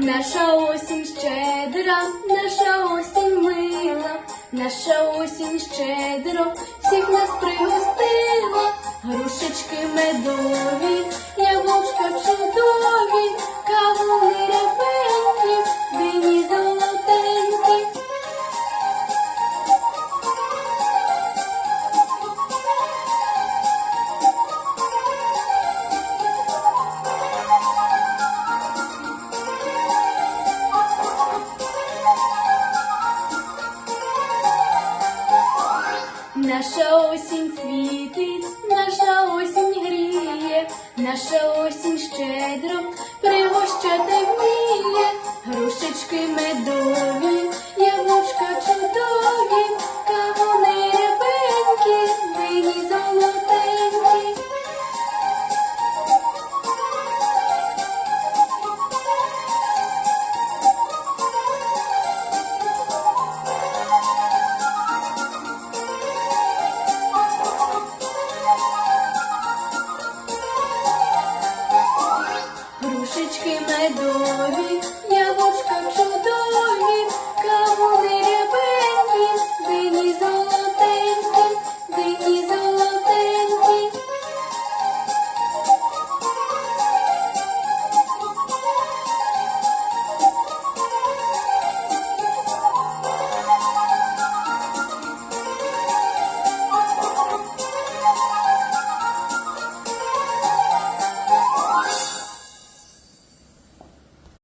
Наша осінь щедра, наша осінь мила, наша осінь щедро всіх нас пригостила, грушечки медові, Наша осінь світить, наша осінь гріє, наша осінь щедро пригощати вміє, грушечки медові, пляшечки медові, яблучка чудові.